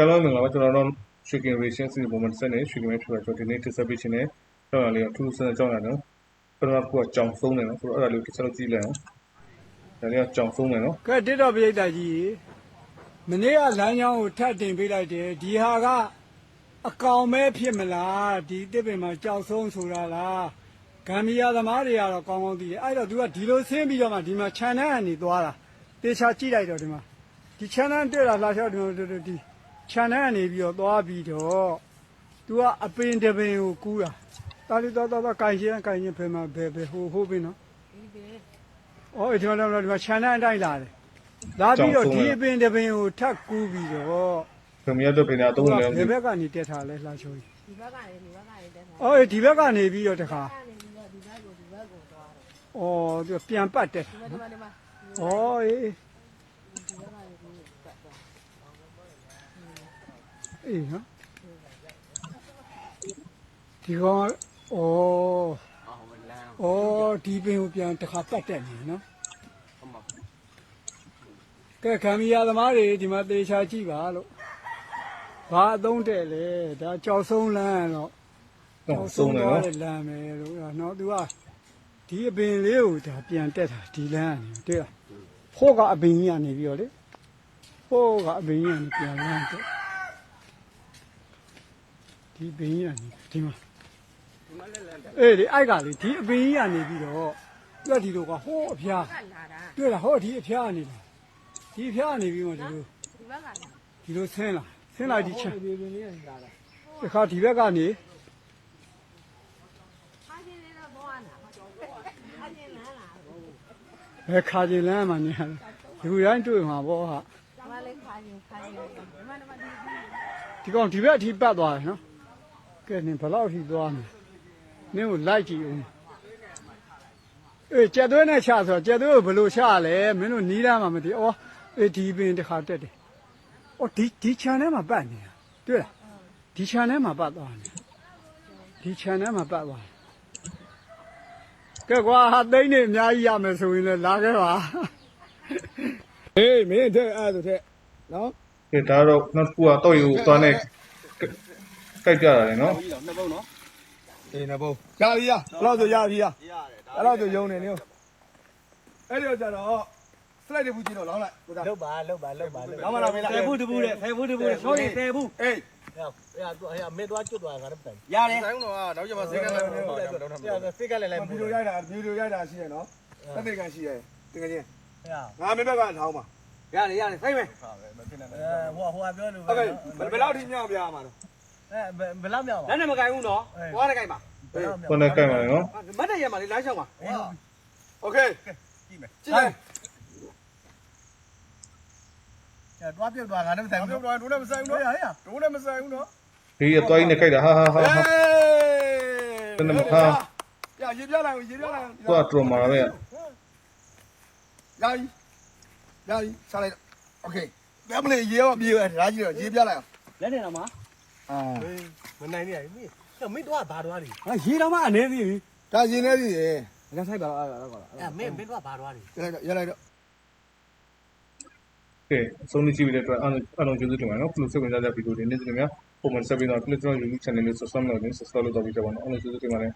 ကဲလို့မင်္ဂလာပါကျွန်တော်တို့ရွှေကင်ရေရှင်းစီပုံမှန်စနေရွှေကင်မဲဖြစ်ပါကျွန်တော်ဒီနေ့တစ်ဆက်ပေးခြင်းနဲ့တော့လေးအထူးစမ်းကြောင်းရတယ်နော်ပထမကကြောင်ဆုံးတယ်နော်ဆိုတော့အဲ့ဒါလေးကိုတစ်ချက်တော့ကြည့်လိုက်အောင်ဒါလေးကကြောင်ဆုံးတယ်နော်ကဲတစ်တော်ပြိတ္တာကြီးမနေ့ကလမ်းကြောင်းကိုထပ်တင်ပေးလိုက်တယ်ဒီဟာကအကောင်မဲဖြစ်မလားဒီတစ်ပင်မှာကြောက်ဆုံးဆိုတာလားဂမ်ဘီယာသမားတွေကတော့ကောင်းကောင်းသိတယ်အဲ့တော့ तू ကဒီလိုဆင်းပြီးတော့မှဒီမှာခြံထဲကနေသွားတာတေချာကြည့်လိုက်တော့ဒီမှာဒီခြံထဲတွေ့တာလာလျှောက်ဒီလိုဒီ ခြံထဲကနေပြီးတော့သွားပြီးတော့ तू ကအပင်တစ်ပင်ကိုကူးတာတာလီတော့တော့ကင်ရှင်းကင်ရှင်းဖေးမှာဘယ်ဘယ်ဟိုဟိုပင်နော်။အော်ဒီမှာတော့ဒီမှာခြံနှံအတိုင်းလာတယ်။လာပြီးတော့ဒီအပင်တစ်ပင်ကိုထပ်ကူးပြီးတော့ခင်ဗျားတို့ပင်သာသုံးတယ်ဒီဘက်ကနေတက်ထားလဲလှချိုးကြီးဒီဘက်ကနေဒီဘက်ကနေတက်ထား။အော်ဒီဘက်ကနေပြီးတော့တခါကနေပြီးတော့ဒီဘက်ကိုဒီဘက်ကိုသွားတယ်။အော်သူပြန်ပတ်တက်တာဒီမှာဒီမှာဒီမှာ။အော်အေး ဒီဘက်ကနေပြီးတက်သွား အေးနော်။ဒီကောင်အော်အော်ဒီပင်ကိုပြန်တခါပတ်တက်နေနော်။ကဲခံမီယာသမားတွေဒီမှာသေချာကြည့်ပါလို့။ဘာအသုံးတဲ့လဲဒါကြောက်ဆုံးလန်းတော့ကြောင်ဆုံးတယ်နော်လမ်းမယ်လို့နော်သူကဒီအပင်လေးကိုဒါပြန်တက်တာဒီလမ်းကနေတွေ့လားဖို့ကအပင်ကြီးကနေပြီးတော့လေဖို့ကအပင်ကြီးကနေပြန်လမ်းတက် ဒီပင်ကြီးကနေဒီမှာအေးဒီအိုက်ကလေဒီအပင်ကြီးကနေပြီးတော့သူကဒီလိုကဟိုးအဖျားကလာတာတွေ့လားဟောဒီအဖျားကနေလာဒီအဖျားကနေပြီးတော့ဒီလိုဒီဘက်ကလာဒီလိုဆင်းလာဆင်းလာဒီချမ်းဒီပင်လေးကလာတာဒီခါဒီဘက်ကနေခါချင်းလေးတော့သွားတာခါချင်းလမ်းလာဘယ်ခါကျင်လမ်းမှာနေရလဲဒီလိုတိုင်းတွေ့မှာပေါ့ဟာဒီမှာလေးခါချင်းခါချင်းဒီမှာဒီမှာဒီဒီကောင်ဒီဘက်အထိပတ်သွားတယ်နော် ကဲနင်ဘယ်လောက်အထိသွားမလဲနင်းကိုလိုက်ကြည့်ဦးအေးကြက်သွဲနဲ့ချဆိုတော့ကြက်သွဲကိုဘယ်လိုချလဲမင်းတို့နီးလာမှမသိဩအေးဒီပင်တစ်ခါတက်တယ်ဩဒီဒီခြံထဲမှာပတ်နေတာတွေ့လားဒီခြံထဲမှာပတ်သွားတယ်ဒီခြံထဲမှာပတ်သွားတယ်ကဲကွာဟာသိန်းနေအများကြီးရမယ်ဆိုရင်လည်းလာခဲ့ပါဟေးမင်းတဲ့အဲ့ဒါတဲ့နော်ကဲဒါတော့နောက်တစ်ခုကတော့ယူသွားနေ တိုက်ပြတာလေနော်နှစ်ပုံနော်အေးနှစ်ပုံရပြီရအဲ့တော့ဆိုရပြီရအဲ့တော့ဆိုယုံနေနေအဲ့ဒီတော့ကြတော့ slide တွေဘူးကျင်းတော့လောင်းလိုက်ကိုသားလုတ်ပါလုတ်ပါလုတ်ပါလုတ်ပါမလားမေးလားဖဲဘူးတဘူးတဲ့ဖဲဘူးတဘူးတဲ့ဆောရီဖဲဘူးအေးဟဲ့ဟဲ့ဟဲ့မေသွားကျွတ်သွားငါတော့ပြန်ရတယ်ဆိုင်တော့နောက်ကျမှစိတ်ကလည်းမဟုတ်တော့တော့စိတ်ကလည်းလည်းဗီဒီယိုရိုက်တာဗီဒီယိုရိုက်တာရှိရနော်တက်တဲ့ကန်ရှိရတကယ်ချင်းငါမေဘက်ကထောင်းပါရတယ်ရတယ်ဆိုင်မယ်ဟိုဟိုကပြောလို့ပဲဘယ်လောက်ထိမြောက်ပြားမှာတော့ အဲဘယ်လောက်မြောက် လက်နဲ့မကင်ဘူးနော်သွားနဲ့ကင်ပါ ခုနကကြိုက်ပါလေနော် မတ်တရမှာလေလမ်းလျှောက်ပါ အေး โอเคကြည့်မယ်ကြည့်မယ် အဲသွားပြုတ်သွားငါလည်းမတိုင် ဘာ ဘူး ပြောတော့ဒိုးနဲ့မဆိုင်ဘူးနော် ဟဲ့ဟဲ့ ဒိုးနဲ့မဆိုင်ဘူးနော် ဒီအသွားကြီးနဲ့ကြိုက်တာဟာဟာဟာဟာ ဘယ်နဲ့မခါရရေပြလိုက်ရေပြလိုက် သူကထရမာပဲ ရပြီရပြီစားလိုက်โอเคဘယ်မလေးရေရောပြေးရဓာကြီးတော့ရေပြလိုက်အောင် လက်နေတော့မှာ အာမနိုင်နေရမင်းမင်းတော့ဘာသွားနေဟာရေတော့မှအနေသေးပြီဒါရေနေပြီရေလက်ဆိုင်ပါတော့အဲ့ဒါတော့အဲမင်းမင်းတော့ဘာသွားနေရလိုက်တော့ရလိုက်တော့ကဲအဆုံးနေကြည့်ပြီးတဲ့အတွက်အားလုံးအားလုံးကျေးဇူးတင်ပါတယ်နော်ဘလို့စိတ်ဝင်စားတဲ့ဗီဒီယိုတွေနေ့စဉ်များပုံမှန်ဆက်ပြီးတော့ click ကျွန်တော် YouTube channel လေး subscribe လုပ်နေ subscribe လုပ်တော့ပြီးကြပါတော့အားလုံးကျေးဇူးတင်ပါတယ်